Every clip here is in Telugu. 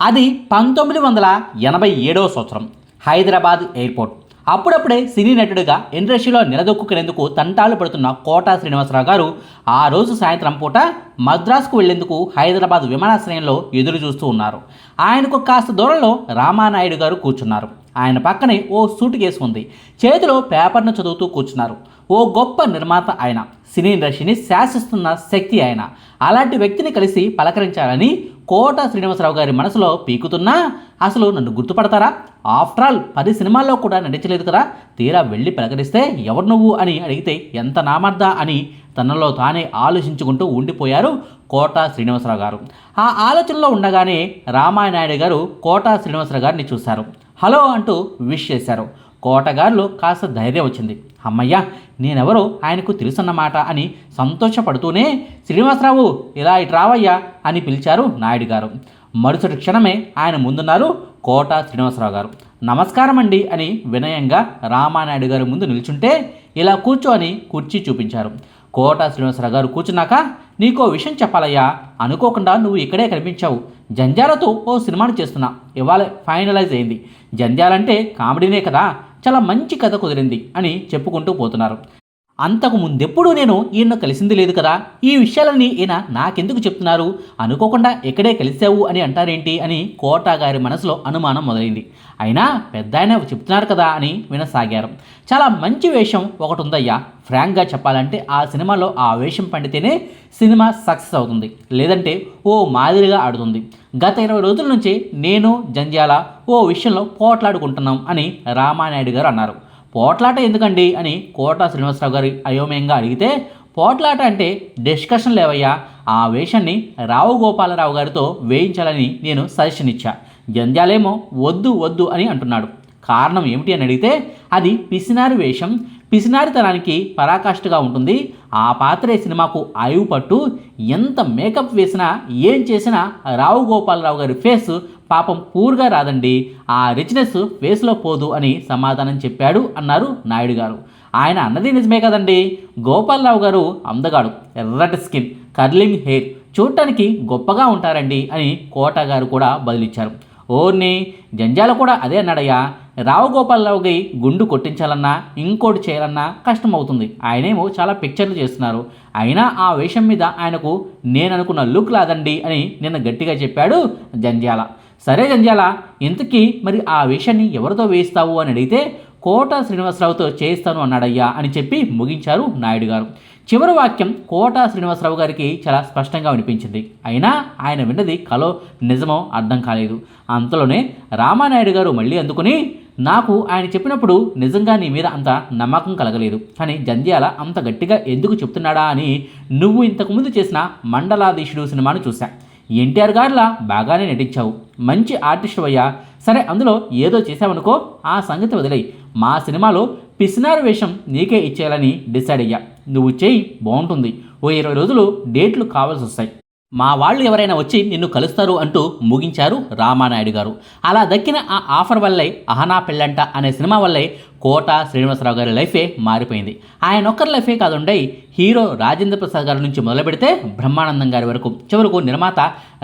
అది పంతొమ్మిది వందల ఎనభై ఏడవ సంవత్సరం హైదరాబాద్ ఎయిర్పోర్ట్. అప్పుడప్పుడే సినీ నటుడిగా ఇండస్ట్రీలో నిలదొక్కునేందుకు తంటాలు పడుతున్న కోటా శ్రీనివాసరావు గారు ఆ రోజు సాయంత్రం పూట మద్రాసుకు వెళ్ళేందుకు హైదరాబాద్ విమానాశ్రయంలో ఎదురు చూస్తూ ఉన్నారు. ఆయనకు కాస్త దూరంలో రామానాయుడు గారు కూర్చున్నారు. ఆయన పక్కనే ఓ సూట్ కేసు ఉంది. చేతిలో పేపర్ను చదువుతూ కూర్చున్నారు. ఓ గొప్ప నిర్మాత ఆయన. సినీ ఇండస్ట్రీని శాసిస్తున్న శక్తి ఆయన. అలాంటి వ్యక్తిని కలిసి పలకరించాలని కోట శ్రీనివాసరావు గారి మనసులో పీకుతున్నా అసలు నన్ను గుర్తుపడతారా? ఆఫ్టర్ ఆల్ పది సినిమాల్లో కూడా నటించలేదు కదా? తీరా వెళ్ళి పలకరిస్తే ఎవరు నువ్వు అని అడిగితే ఎంత నామర్దా అని తనలో తానే ఆలోచించుకుంటూ ఉండిపోయారు కోట శ్రీనివాసరావు గారు. ఆ ఆలోచనలో ఉండగానే రామానాయుడు గారు కోట శ్రీనివాసరావు గారిని చూశారు. హలో అంటూ విష్ చేశారు. కోటగారిలో కాస్త ధైర్యం వచ్చింది. అమ్మయ్య నేనెవరో ఆయనకు తెలుసన్నమాట అని సంతోషపడుతూనే శ్రీనివాసరావు ఇలా ఇటు రావయ్యా అని పిలిచారు నాయుడు గారు మరుసటి క్షణమే ఆయన ముందున్నారు కోట శ్రీనివాసరావు గారు నమస్కారం అండి అని వినయంగా రామానాయుడు గారు ముందు నిల్చుంటే ఇలా కూర్చో అని కుర్చీ చూపించారు. కోట శ్రీనివాసరావు గారు కూర్చున్నాక నీకో విషయం చెప్పాలయ్యా అనుకోకుండా నువ్వు ఇక్కడే కనిపించావు. జంజాలతో ఓ సినిమాను చేస్తున్నా. ఇవాళ ఫైనలైజ్ అయింది. జంజాలంటే కామెడీనే కదా. చాలా మంచి కథ కుదిరింది అని చెప్పుకుంటూ పోతున్నారు. అంతకు ముందెప్పుడూ నేను ఈయన కలిసింది లేదు కదా? ఈ విషయాలన్నీ ఈయన నాకెందుకు చెప్తున్నారు? అనుకోకుండా ఎక్కడే కలిసావు అని అంటారేంటి అని కోట గారి మనసులో అనుమానం మొదలైంది. అయినా పెద్ద ఆయన చెప్తున్నారు కదా అని వినసాగారు. చాలా మంచి వేషం ఒకటి ఉందయ్యా ఫ్రాంక్గా చెప్పాలంటే ఆ సినిమాలో ఆ వేషం పండితేనే సినిమా సక్సెస్ అవుతుంది. లేదంటే ఓ మాదిరిగా ఆడుతుంది. గత ఇరవై రోజుల నుంచి నేను జంజాల ఓ విషయంలో పోట్లాడుకుంటున్నాం అని రామానాయుడు గారు అన్నారు. పోట్లాట ఎందుకండి అని కోట శ్రీనివాసరావు గారి అయోమయంగా అడిగితే పోట్లాట అంటే డిస్కషన్ లేవయ్యా. ఆ వేషాన్ని రావు గోపాలరావు గారితో వేయించాలని నేను సజెషన్ ఇచ్చా. జంధ్యాలేమో వద్దు వద్దు అని అంటున్నాడు. కారణం ఏమిటి అని అడిగితే అది పిసినారి వేషం. పిసినారితనానికి పరాకాష్ఠగా ఉంటుంది. ఆ పాత్రే సినిమాకు ఆయువు పట్టు. ఎంత మేకప్ వేసినా ఏం చేసినా రావు గోపాలరావు గారి ఫేస్ పాపం పూర్గా రాదండి. ఆ రిచ్నెస్ ఫేస్లో పోదు అని సమాధానం చెప్పాడు అన్నారు నాయుడు గారు. ఆయన అన్నది నిజమే కదండి. గోపాలరావు గారు అందగాడు ఎర్రటి స్కిన్ కర్లింగ్ హెయిర్ చూడటానికి గొప్పగా ఉంటారండి అని కోట గారు కూడా బదిలిచ్చారు. ఓర్ని జంజాల కూడా అదే అన్నాడయ్యా. రావు గోపాలరావుకి గుండు కొట్టించాలన్నా ఇంకోటి చేయాలన్నా కష్టమవుతుంది. ఆయనేమో చాలా పిక్చర్లు చేస్తున్నారు. అయినా ఆ వేషం మీద ఆయనకు నేను అనుకున్న లుక్ లాదండి అని నిన్న గట్టిగా చెప్పాడు జంజాల. సరే జంజాల ఇంతకీ మరి ఆ వేషాన్ని ఎవరితో వేయిస్తావు అని అడిగితే కోట శ్రీనివాసరావుతో చేయిస్తాను అన్నాడయ్యా అని చెప్పి ముగించారు నాయుడు గారు. చివరి వాక్యం కోట శ్రీనివాసరావు గారికి చాలా స్పష్టంగా వినిపించింది. అయినా ఆయన విన్నది కలో నిజమో అర్థం కాలేదు. అంతలోనే రామానాయుడు గారు మళ్ళీ అందుకుని నాకు ఆయన చెప్పినప్పుడు నిజంగా నీ మీద అంత నమ్మకం కలగలేదు. కానీ జంధ్యాల అంత గట్టిగా ఎందుకు చెప్తున్నాడా అని నువ్వు ఇంతకుముందు చేసిన మండలాధీశుడు సినిమాను చూశా. ఎన్టీఆర్ గారిలా బాగానే నటించావు. మంచి ఆర్టిస్ట్ అయ్యా సరే అందులో ఏదో చేసావనుకో ఆ సంగతి వదిలేయి. మా సినిమాలో పిసినారు వేషం నీకే ఇచ్చేయాలని డిసైడ్ అయ్యా. నువ్వు చేయి బాగుంటుంది. ఓ ఇరవై రోజులు డేట్లు కావాల్సి వస్తాయి. మా వాళ్ళు ఎవరైనా వచ్చి నిన్ను కలుస్తారు అంటూ ముగించారు రామానాయుడు గారు. అలా దక్కిన ఆ ఆఫర్ వల్లే అహనా పెళ్ళంట అనే సినిమా వల్లే కోట శ్రీనివాసరావు గారి లైఫే మారిపోయింది. ఆయన ఒక్కరి లైఫే కాదుండయి. హీరో రాజేంద్ర ప్రసాద్ గారి నుంచి మొదలు పెడితే బ్రహ్మానందం గారి వరకు. చివరకు నిర్మాత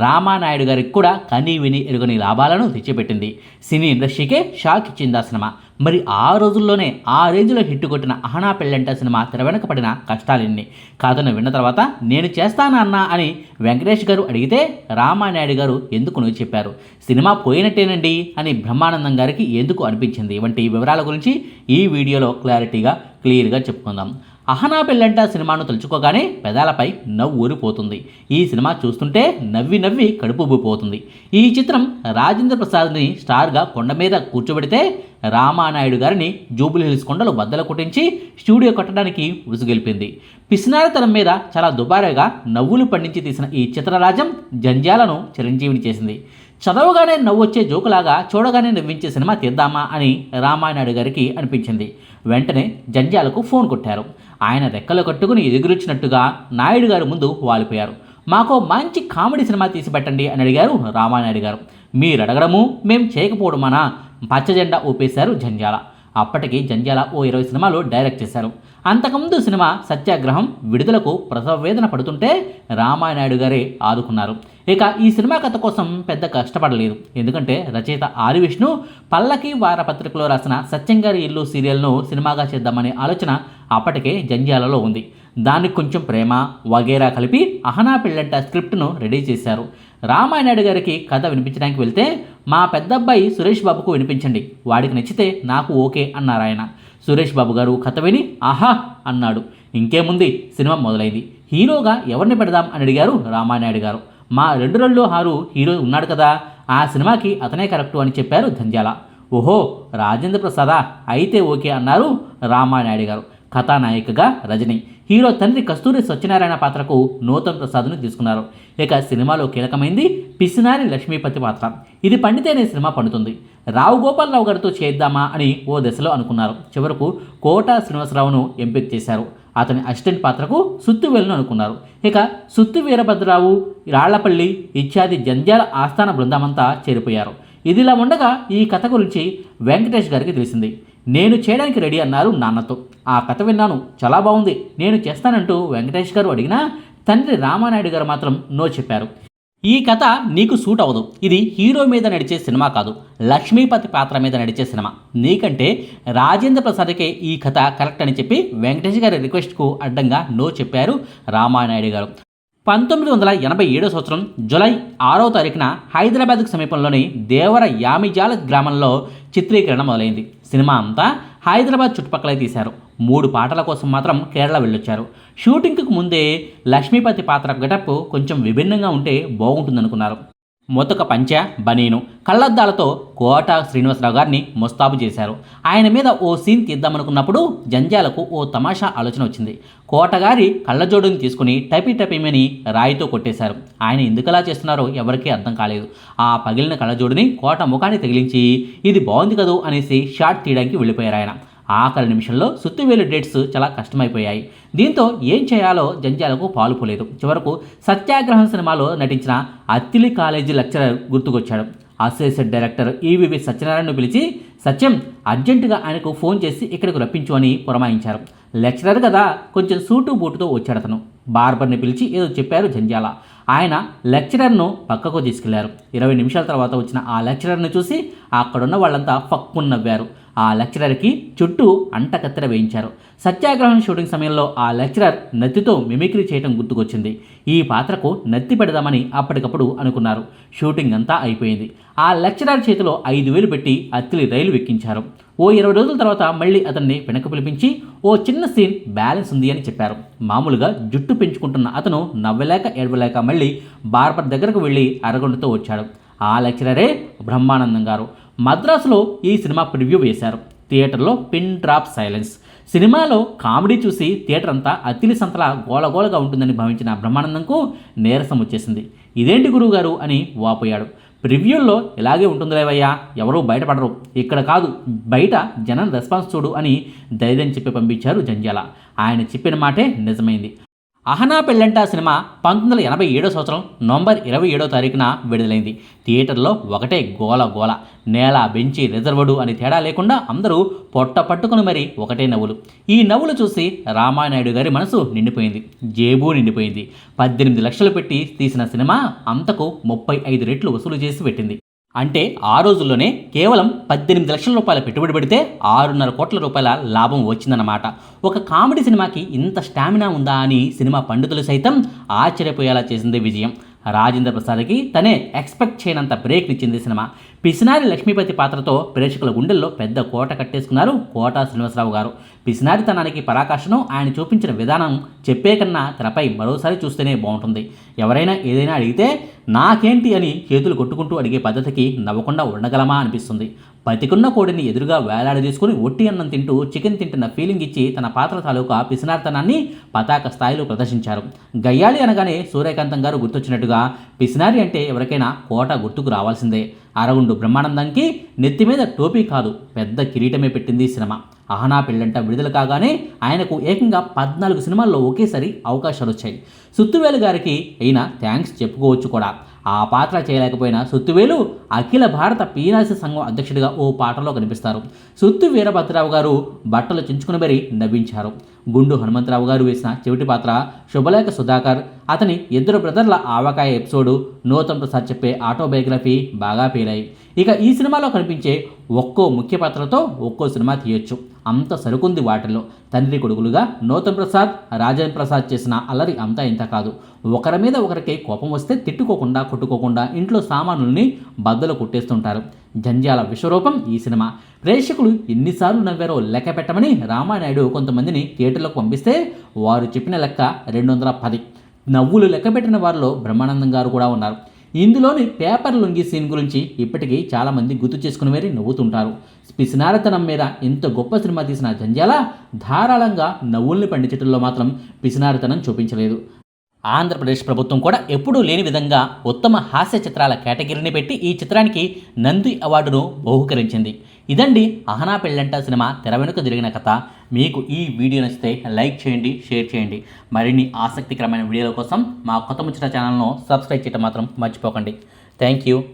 రామానాయుడు గారికి కూడా కనీ విని ఎరుగని లాభాలను తెచ్చిపెట్టింది. సినీ ఇండస్ట్రీకే షాక్ ఇచ్చింది ఆ సినిమా. మరి ఆ రోజుల్లోనే ఆ రేంజ్లో హిట్ కొట్టిన అహనా పెళ్ళంట సినిమా తెర వెనక పడిన కష్టాలన్నీ కాదని విన్న తర్వాత నేను చేస్తానా అన్నా అని వెంకటేష్ గారు అడిగితే రామానాయుడు గారు ఎందుకు నువ్వు చెప్పారు? సినిమా పోయినట్టేనండి అని బ్రహ్మానందం గారికి ఎందుకు అనిపించింది? వంటి వివరాల గురించి ఈ వీడియోలో క్లారిటీగా క్లియర్గా చెప్పుకుందాం. అహనా పెళ్ళంట సినిమాను తలుచుకోగానే పెదాలపై నవ్వు ఊరిపోతుంది. ఈ సినిమా చూస్తుంటే నవ్వి నవ్వి కడుపు ఉబ్బిపోతుంది ఈ చిత్రం రాజేంద్ర ప్రసాద్ని స్టార్గా కొండ మీద కూర్చోబెడితే రామానాయుడు గారిని జూబుల్హిల్స్ కొండలు బద్దలు కొట్టించి స్టూడియో కట్టడానికి ఉసుగెలిపింది పిసినారతనం మీద చాలా దుబారాగా నవ్వులు పండించి తీసిన ఈ చిత్రరాజం జంజాలను చిరంజీవిని చేసింది. చదవగానే నవ్వొచ్చే జోకులాగా చూడగానే నవ్వించే సినిమా తీద్దామా అని రామానాయుడు గారికి అనిపించింది. వెంటనే జంజాలకు ఫోన్ కొట్టారు. ఆయన రెక్కలు కట్టుకుని ఎదుగురిచ్చినట్టుగా నాయుడు గారు ముందు వాలిపోయారు. మాకు మంచి కామెడీ సినిమా తీసి పెట్టండి అని అడిగారు రామానాయుడు గారు. మీరు అడగడము చేయకపోవడమనా? పచ్చ జెండా ఊపేశారు జంజాల అప్పటికి జంజాల ఓ ఇరవై సినిమాలు డైరెక్ట్ చేశారు. అంతకుముందు సినిమా సత్యాగ్రహం విడుదలకు ప్రసవ వేదన పడుతుంటే రామానాయుడు గారే ఆదుకున్నారు. ఇక ఈ సినిమా కథ కోసం పెద్ద కష్టపడలేదు. ఎందుకంటే రచయిత ఆది విష్ణు పల్లకి వారపత్రికలో రాసిన సత్యంగారి ఇల్లు సీరియల్ను సినిమాగా చేద్దామనే ఆలోచన అప్పటికే జంజాలలో ఉంది. దానికి కొంచెం ప్రేమ వగేరా కలిపి అహనా పిల్లంట స్క్రిప్ట్ను రెడీ చేశారు. రామానాయుడు గారికి కథ వినిపించడానికి వెళ్తే మా పెద్దబ్బాయి సురేష్ బాబుకు వినిపించండి. వాడికి నచ్చితే నాకు ఓకే అన్నారు ఆయన. సురేష్ బాబు గారు కథ విని ఆహా అన్నాడు. ఇంకేముంది? సినిమా మొదలైంది. హీరోగా ఎవరిని పెడదాం అని అడిగారు రామానాయుడు గారు. మా రెండు రెండు హారు హీరో ఉన్నాడు కదా ఆ సినిమాకి అతనే కరెక్టు అని చెప్పారు ధంజాల ఓహో రాజేంద్ర ప్రసాదా? అయితే ఓకే అన్నారు రామానాయుడు గారు. కథానాయికగా రజని. హీరో తండ్రి కస్తూరి సత్యనారాయణ పాత్రకు నూతన్ ప్రసాద్ను తీసుకున్నారు. ఇక సినిమాలో కీలకమైంది పిసినారి లక్ష్మీపతి పాత్ర. ఇది పండితేనే సినిమా పండుతుంది. రావు గోపాలరావు గారితో చేద్దామా అని ఓ దశలో అనుకున్నారు. చివరకు కోట శ్రీనివాసరావును ఎంపిక చేశారు. అతని అసిస్టెంట్ పాత్రకు సుత్తువేలును అనుకున్నారు. ఇక సుత్తు వీరభద్రరావు రాళ్ళపల్లి ఇత్యాది జంజాల ఆస్థాన బృందమంతా చేరిపోయారు. ఇదిలా ఉండగా ఈ కథ గురించి వెంకటేష్ గారికి తెలిసింది. నేను చేయడానికి రెడీ అన్నారు నాన్నతో. ఆ కథ విన్నాను. చాలా బాగుంది. నేను చేస్తానంటూ వెంకటేష్ గారు అడిగినా తండ్రి రామానాయుడు గారు మాత్రం నో చెప్పారు. ఈ కథ నీకు సూట్ అవ్వదు. ఇది హీరో మీద నడిచే సినిమా కాదు. లక్ష్మీపతి పాత్ర మీద నడిచే సినిమా. నీకంటే రాజేంద్ర ప్రసాద్కే ఈ కథ కరెక్ట్ అని చెప్పి వెంకటేష్ గారి రిక్వెస్ట్కు అడ్డంగా నో చెప్పారు రామానాయుడు గారు. పంతొమ్మిది వందల ఎనభై ఏడో సంవత్సరం జులై ఆరో తారీఖున హైదరాబాద్కు సమీపంలోని దేవర యామిజాల గ్రామంలో చిత్రీకరణ మొదలైంది. సినిమా అంతా హైదరాబాద్ చుట్టుపక్కలే తీశారు. మూడు పాటల కోసం మాత్రం కేరళ వెళ్ళొచ్చారు. షూటింగ్కి ముందే లక్ష్మీపతి పాత్ర గెటప్ కొంచెం విభిన్నంగా ఉంటే బాగుంటుందనుకున్నారు. మొతక పంచ బనీను. కళ్ళద్దాలతో కోట శ్రీనివాసరావు గారిని ముస్తాబు చేశారు. ఆయన మీద ఓ సీన్ తీద్దామనుకున్నప్పుడు జంజాలకు ఓ తమాషా ఆలోచన వచ్చింది. కోటగారి కళ్ళజోడుని తీసుకుని టపి టపిమని రాయితో కొట్టేశారు. ఆయన ఎందుకలా చేస్తున్నారో ఎవరికీ అర్థం కాలేదు. ఆ పగిలిన కళ్ళజోడుని కోట ముఖాన్ని తగిలించి ఇది బాగుంది కదూ అనేసి షాట్ తీయడానికి వెళ్ళిపోయారు ఆయన. ఆఖరి నిమిషంలో సుత్తివేలు డేట్స్ చాలా కష్టమైపోయాయి. దీంతో ఏం చేయాలో జంజాలకు పాలుపోలేదు చివరకు సత్యాగ్రహం సినిమాలో నటించిన అత్తిలి కాలేజీ లెక్చరర్ గుర్తుకొచ్చాడు. అసోసియేట్ డైరెక్టర్ ఈవివి సత్యనారాయణను పిలిచి సత్యం అర్జెంటుగా ఆయనకు ఫోన్ చేసి ఇక్కడికి రప్పించు అని పురమాయించారు. లెక్చరర్ కదా కొంచెం సూటు బూటుతో వచ్చాడు అతను. బార్బర్ని పిలిచి ఏదో చెప్పారు జంజాల ఆయన లెక్చరర్ను పక్కకు తీసుకెళ్ళారు. ఇరవై నిమిషాల తర్వాత వచ్చిన ఆ లెక్చరర్ను చూసి అక్కడున్న వాళ్ళంతా ఫక్కుని నవ్వారు. ఆ లెక్చరర్కి చుట్టూ అంటకత్తెర వేయించారు. సత్యాగ్రహం షూటింగ్ సమయంలో ఆ లెక్చరర్ నత్తితో మిమిక్రీ చేయడం గుర్తుకొచ్చింది. ఈ పాత్రకు నత్తి పెడదామని అప్పటికప్పుడు అనుకున్నారు. షూటింగ్ అంతా అయిపోయింది. ఆ లెక్చరర్ చేతిలో ఐదు వేలు పెట్టి అత్తిలి రైలు ఎక్కించారు ఓ ఇరవై రోజుల తర్వాత మళ్ళీ అతన్ని వెనక్కి పిలిపించి ఓ చిన్న సీన్ బ్యాలెన్స్ ఉంది అని చెప్పారు. మామూలుగా జుట్టు పెంచుకుంటున్న అతను నవ్వలేక ఏడవలేక మళ్ళీ బార్బర్ దగ్గరకు వెళ్ళి అరగొండతో వచ్చాడు. ఆ లెక్చరరే బ్రహ్మానందం గారు. మద్రాసులో ఈ సినిమా ప్రివ్యూ వేశారు. థియేటర్లో పిన్ డ్రాప్ సైలెన్స్. సినిమాలో కామెడీ చూసి థియేటర్ అంతా అతిలి సంతలా గోలగోలగా ఉంటుందని భావించిన బ్రహ్మానందంకు నీరసం వచ్చేసింది. ఇదేంటి గురువుగారు అని వాపోయాడు. ప్రివ్యూల్లో ఇలాగే ఉంటుందిలేవయ్యా ఎవరూ బయటపడరు. ఇక్కడ కాదు బయట జనం రెస్పాన్స్ చూడు అని ధైర్యం చెప్పి పంపించారు జంజాల ఆయన చెప్పిన మాటే నిజమైంది. అహనా పెళ్ళంట సినిమా పంతొమ్మిది వందల ఎనభై ఏడో సంవత్సరం నవంబర్ ఇరవై ఏడో తారీఖున విడుదలైంది. థియేటర్లో ఒకటే గోల గోల నేల బెంచి రిజర్వడు అని తేడా లేకుండా అందరూ పొట్ట పట్టుకుని మరి ఒకటే నవ్వులు. ఈ నవ్వులు చూసి రామానాయుడు గారి మనసు నిండిపోయింది జేబు నిండిపోయింది. పద్దెనిమిది లక్షలు పెట్టి తీసిన సినిమా అంతకు ముప్పై ఐదు రెట్లు వసూలు చేసి పెట్టింది. అంటే ఆ రోజుల్లోనే కేవలం పద్దెనిమిది లక్షల రూపాయల పెట్టుబడి పెడితే ఆరున్నర కోట్ల రూపాయల లాభం వచ్చిందన్నమాట. ఒక కామెడీ సినిమాకి ఇంత స్టామినా ఉందా అని సినిమా పండితులు సైతం ఆశ్చర్యపోయేలా చేసింది విజయం. రాజేంద్ర ప్రసాద్కి తనే ఎక్స్పెక్ట్ చేయనంత బ్రేక్ ఇచ్చింది సినిమా. పిసినారి లక్ష్మీపతి పాత్రతో ప్రేక్షకుల గుండెల్లో పెద్ద కోట కట్టేసుకున్నారు కోట శ్రీనివాసరావు గారు. పిసినారితనానికి పరాకాష్ను ఆయన చూపించిన విధానం చెప్పే కన్నా తెరపై మరోసారి చూస్తేనే బాగుంటుంది. ఎవరైనా ఏదైనా అడిగితే నాకేంటి అని చేతులు కొట్టుకుంటూ అడిగే పద్ధతికి నవ్వకుండా ఉండగలమా అనిపిస్తుంది. బతికున్న కోడిని ఎదురుగా వేలాడదీసుకుని ఒట్టి అన్నం తింటూ చికెన్ తింటున్న ఫీలింగ్ ఇచ్చి తన పాత్ర తాలూకా పిసినార్తనాన్ని పతాక స్థాయిలో ప్రదర్శించారు. గయ్యాళి అనగానే సూర్యకాంతం గారు గుర్తొచ్చినట్టుగా పిసినారి అంటే ఎవరికైనా కోట గుర్తుకు రావాల్సిందే. అరగుండు బ్రహ్మానందంకి నెత్తి మీద టోపీ కాదు పెద్ద కిరీటమే పెట్టింది సినిమా. అహనా పెళ్ళంట విడుదల కాగానే ఆయనకు ఏకంగా పద్నాలుగు సినిమాల్లో ఒకేసారి అవకాశాలు వచ్చాయి సుత్తువేలు గారికి అయినా థ్యాంక్స్ చెప్పుకోవచ్చు కూడా. ఆ పాత్ర చేయలేకపోయిన సుత్తువేలు అఖిల భారత పీనాసి సంఘం అధ్యక్షుడిగా ఓ పాటలో కనిపిస్తారు. సుత్తు వీరభద్రరావు గారు బట్టలు చించుకుని మరీ నవ్వించారు. గుండు హనుమంతరావు గారు వేసిన చెవిటి పాత్ర శుభలేఖ సుధాకర్. అతని ఇద్దరు బ్రదర్ల ఆవకాయ ఎపిసోడు నూతన్ ప్రసాద్ చెప్పే ఆటోబయోగ్రఫీ బాగా పేలాయి ఇక ఈ సినిమాలో కనిపించే ఒక్కో ముఖ్య పాత్రతో ఒక్కో సినిమా తీయొచ్చు. అంత సరుకుంది వాటిలో తండ్రి కొడుకులుగా నూతన్ ప్రసాద్ రాజేంద్ర ప్రసాద్ చేసిన అల్లరి అంతా ఇంత కాదు. ఒకరి మీద ఒకరికి కోపం వస్తే తిట్టుకోకుండా కొట్టుకోకుండా ఇంట్లో సామానుల్ని బద్దలు కొట్టేస్తుంటారు. జంజాల విశ్వరూపం ఈ సినిమా. ప్రేక్షకులు ఎన్నిసార్లు నవ్వారో లెక్క పెట్టమని రామానాయుడు కొంతమందిని థియేటర్లకు పంపిస్తే వారు చెప్పిన లెక్క రెండు వందల పది నవ్వులు లెక్క పెట్టిన వారిలో బ్రహ్మానందం గారు కూడా ఉన్నారు. ఇందులోని పేపర్ లొంగి సీన్ గురించి ఇప్పటికీ చాలామంది గుర్తు చేసుకుని మరీ నవ్వుతుంటారు. పిసినారతనం మీద ఎంత గొప్ప సినిమా తీసిన జంజాల ధారాళంగా నవ్వుల్ని పండించడంలో మాత్రం పిసినారతనం చూపించలేదు. ఆంధ్రప్రదేశ్ ప్రభుత్వం కూడా ఎప్పుడూ లేని విధంగా ఉత్తమ హాస్య చిత్రాల కేటగిరీని పెట్టి ఈ చిత్రానికి నంది అవార్డును బహుకరించింది. ఇదండి అహనా పెళ్ళంట సినిమా తెర వెనుక జరిగిన కథ. మీకు ఈ వీడియో నచ్చితే లైక్ చేయండి షేర్ చేయండి. మరిన్ని ఆసక్తికరమైన వీడియోల కోసం మా కొత్త ముచ్చట ఛానల్ను సబ్స్క్రైబ్ చేయడం మాత్రం మర్చిపోకండి. Thank you.